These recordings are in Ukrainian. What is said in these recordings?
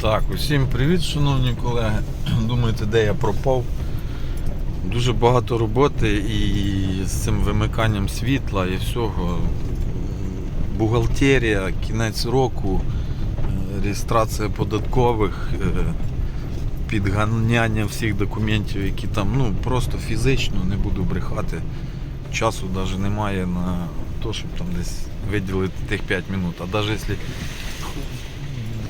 Так, усім привіт, шановні колеги. Думаєте, де я пропав? Дуже багато роботи і з цим вимиканням світла і всього. Бухгалтерія, кінець року, е, реєстрація податкових, е, підганяння всіх документів, які там, ну просто фізично не буду брехати. Часу навіть немає на те, щоб там десь виділити тих 5 минут. А навіть якщо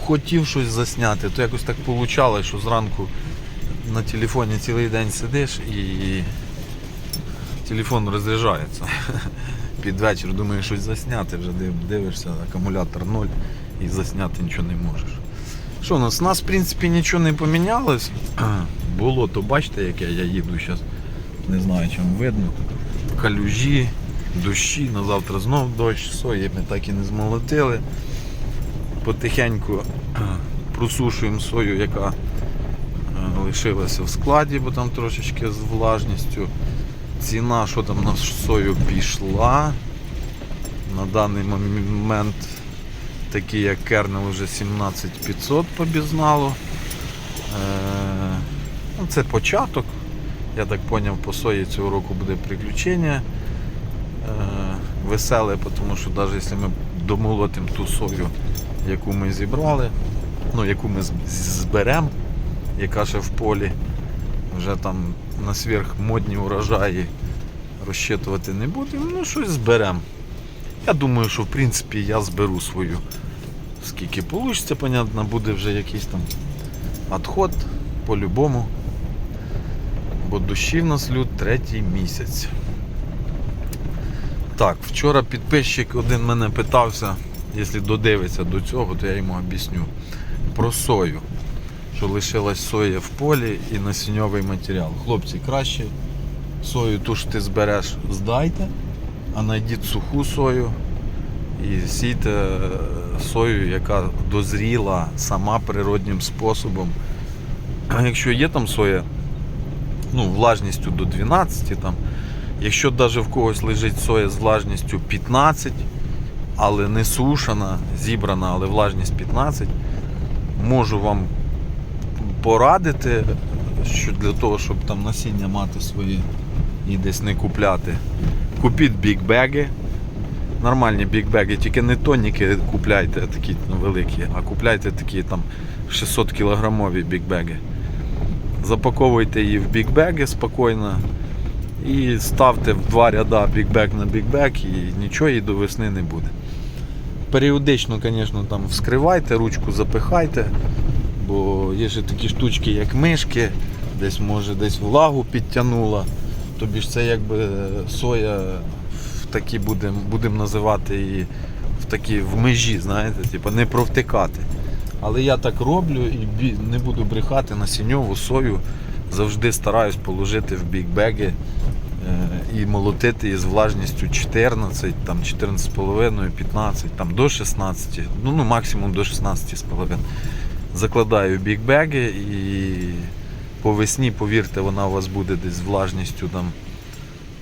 хотів щось засняти, то якось так вийшло, що зранку на телефоні цілий день сидиш і телефон розряджається. Під вечір думаєш щось засняти, вже дивишся, акумулятор ноль і засняти нічого не можеш. Що у нас? У нас, в принципі, нічого не помінялось. Було, то бачите, яке я їду зараз. Не знаю, чим видно. Калюжі, дощі, на завтра знов дощ, сої ми так і не змолотили потихеньку е, просушуємо сою, яка е, лишилася в складі, бо там трошечки з влажністю. Ціна, що там на сою пішла. На даний момент такий як кернел вже 17500 по безналу. Е, ну, Це початок. Я так зрозумів, по сої цього року буде приключення. Веселе, тому що навіть якщо ми домолотимо ту сою, яку ми зібрали, ну яку ми зберемо, яка ще в полі, вже там на сверхмодні урожаї розчитувати не будемо, ну щось зберемо. Я думаю, що в принципі я зберу свою. Скільки вийде, понятно, буде вже якийсь там відход по-любому. Бо дощі в нас лют третій місяць. Так, вчора підписчик один мене питався, якщо додивиться до цього, то я йому об'ясню про сою. Що лишилась соя в полі і насінньовий матеріал. Хлопці, краще сою ту що ти збереш, здайте, а знайдіть суху сою і сійте е, сою, яка дозріла сама природнім способом. А якщо є там соя, ну, влажністю до 12, там, якщо навіть в когось лежить соя з влажністю 15, але не сушена, зібрана, але влажність 15, можу вам порадити, що для того, щоб там насіння мати своє і десь не купляти. Купіть бікбеги. Нормальні бікбеги, тільки не тоніки купляйте такі ну, великі, а купляйте такі там 600 кілограмові бікбеги. Запаковуйте її в бікбеги спокійно і ставте в два ряда бікбек на бікбек і нічого їй до весни не буде. Періодично, звісно, там вскривайте, ручку запихайте, бо є ще такі штучки, як мишки, десь може десь влагу підтягнула. Тобі ж це якби соя в такі будемо будем називати її в такі в межі, знаєте, типу не провтикати. Але я так роблю і не буду брехати на сіньову сою. Завжди стараюсь положити в бікбеги е, і молотити її з влажністю 14, там 14,5, 15, там до 16, ну, ну максимум до 16,5. Закладаю бікбеги і по весні, повірте, вона у вас буде десь з влажністю там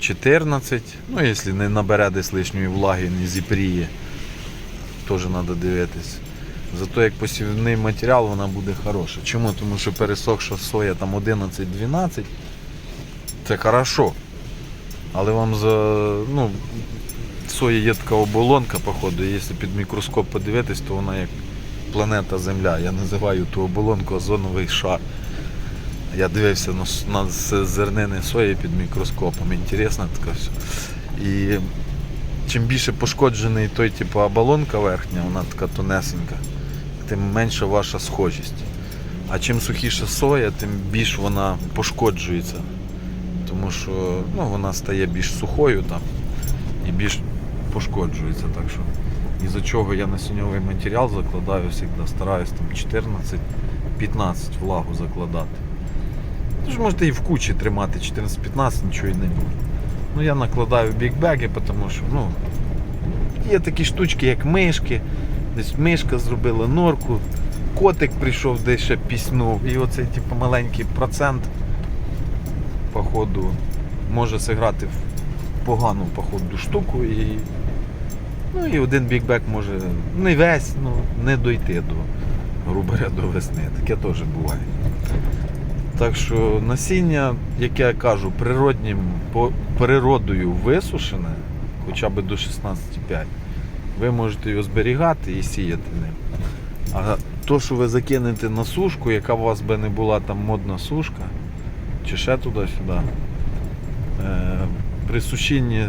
14. Ну, якщо не набере десь лишньої влаги, не зіпріє, теж треба дивитись. Зато як посівний матеріал вона буде хороша. Чому? Тому що пересохша соя там 11-12, це хорошо. Але вам за. ну, сої є така оболонка, походу, і якщо під мікроскоп подивитись, то вона як планета Земля. Я називаю ту оболонку озоновий шар. Я дивився на, на зернини сої під мікроскопом. Інтересно таке все. І чим більше пошкоджений той типу оболонка верхня, вона така тонесенька, тим менша ваша схожість. А чим сухіша соя, тим більш вона пошкоджується. Тому що ну, вона стає більш сухою там і більш пошкоджується. Так що із-за чого я насінньовий матеріал закладаю завжди, стараюсь там 14-15 влагу закладати. Тож можете і в кучі тримати 14-15, нічого і не буде. Ну я накладаю бікбеги, тому що ну, є такі штучки, як мишки. Десь мишка зробила норку, котик прийшов десь ще піснув. І оцей типу, маленький процент походу може зіграти в погану походу штуку і. Ну і один бікбек може не весь, ну не дойти до грубо до весни. Таке теж буває. Так що насіння, яке я кажу, природнім, по- природою висушене, хоча б до 16,5, ви можете його зберігати і сіяти ним. А то, що ви закинете на сушку, яка у вас би не була там модна сушка, чи ще туди-сюди, е, при сушінні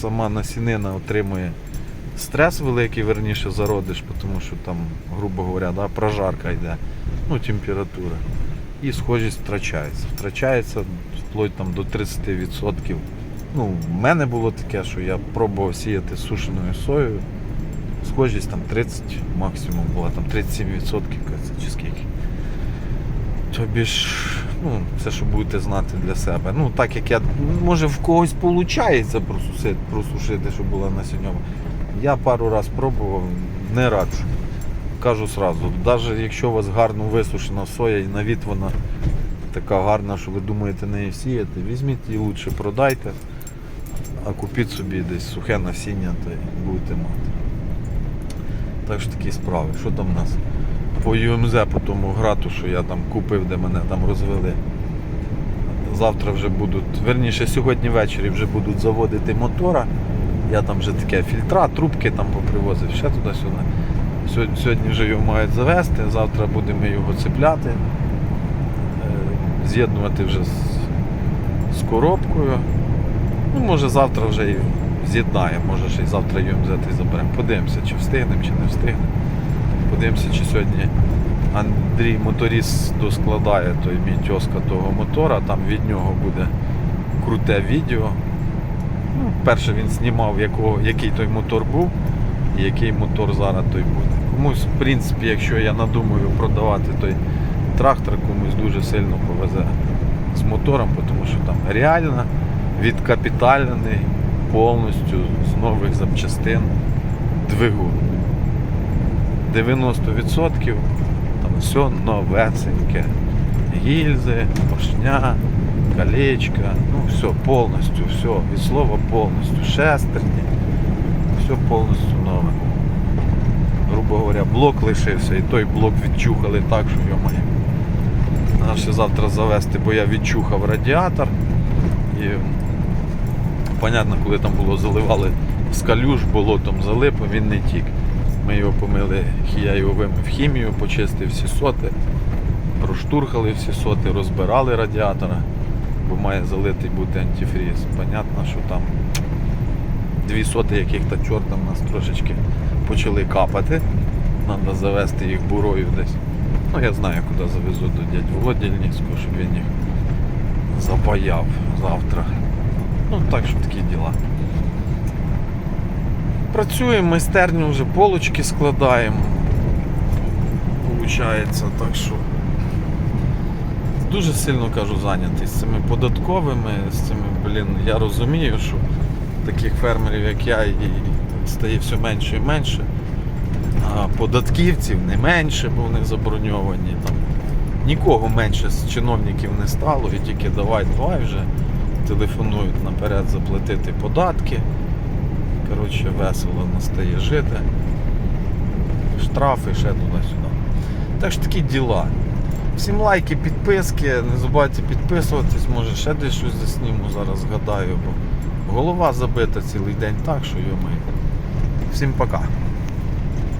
сама насінина отримує стрес великий, верніше зародиш, тому що там, грубо говоря, да, прожарка йде, ну, температура. І схожість втрачається. Втрачається вплоть там, до 30%. Ну, в мене було таке, що я пробував сіяти сушеною соєю. Схожість там 30 максимум була, там 37% чи скільки. Тобі ж, ну, це що будете знати для себе. Ну, так як я, може в когось виходить просушити, просушити, щоб була насінньова. Я пару раз пробував, не раджу. Кажу сразу, навіть якщо у вас гарно висушена соя і на вид вона така гарна, що ви думаєте неї сіяти, візьміть її лучше продайте, а купіть собі десь сухе насіння й будете мати. Так що такі справи. Що там у нас? По ЮМЗ, по тому грату, що я там купив, де мене там розвели. Завтра вже будуть, верніше сьогодні ввечері вже будуть заводити мотора. Я там вже таке фільтра, трубки там попривозив, ще туди-сюди. Сьогодні, вже його мають завести, завтра будемо його цепляти, е, з'єднувати вже з, з коробкою. Ну, може завтра вже і з'єднаємо, може ще й завтра ЮМЗ заберемо. Подивимося, чи встигнемо, чи не встигнемо. Подивимося, чи сьогодні Андрій моторіст доскладає той мій того мотора, там від нього буде круте відео. Ну, перше він знімав, якого, який той мотор був і який мотор зараз той буде. Комусь, в принципі, якщо я надумаю продавати той трактор, комусь дуже сильно повезе з мотором, тому що там реально відкапітальний повністю з нових запчастин двигун. 90% там все новесеньке. Гільзи, поршня, колечка, ну все, повністю, все, від слова повністю, шестерні, все повністю нове. Грубо говоря, блок лишився, і той блок відчухали так, що йомає. Треба ще завтра завести, бо я відчухав радіатор. І понятно, коли там було заливали з калюж, болотом залип, він не тік. Ми його помили, я його вимив хімію, почистив всі соти, проштурхали всі соти, розбирали радіатора, бо має залитий бути антифріз. Понятно, що там дві соти, яких та чорта нас трошечки почали капати. Треба завести їх бурою десь. Ну я знаю, куди завезу до дядь Володі Ільницького, щоб він їх запаяв завтра. Ну так що такі діла. Працюємо, майстерню вже полочки складаємо. Получається, так що дуже сильно кажу зайнятий з цими податковими, з цими, блін, я розумію, що таких фермерів, як я, і стає все менше і менше. А податківців не менше, бо вони заброньовані. Там. Нікого менше з чиновників не стало, і тільки давай, давай вже телефонують наперед заплатити податки. Коротше, весело настає жити. Штрафи ще туди-сюди. Так що такі діла. Всім лайки, підписки, не забувайте підписуватись, може ще десь щось засніму зараз згадаю, бо голова забита цілий день так, що йомай. Всім пока.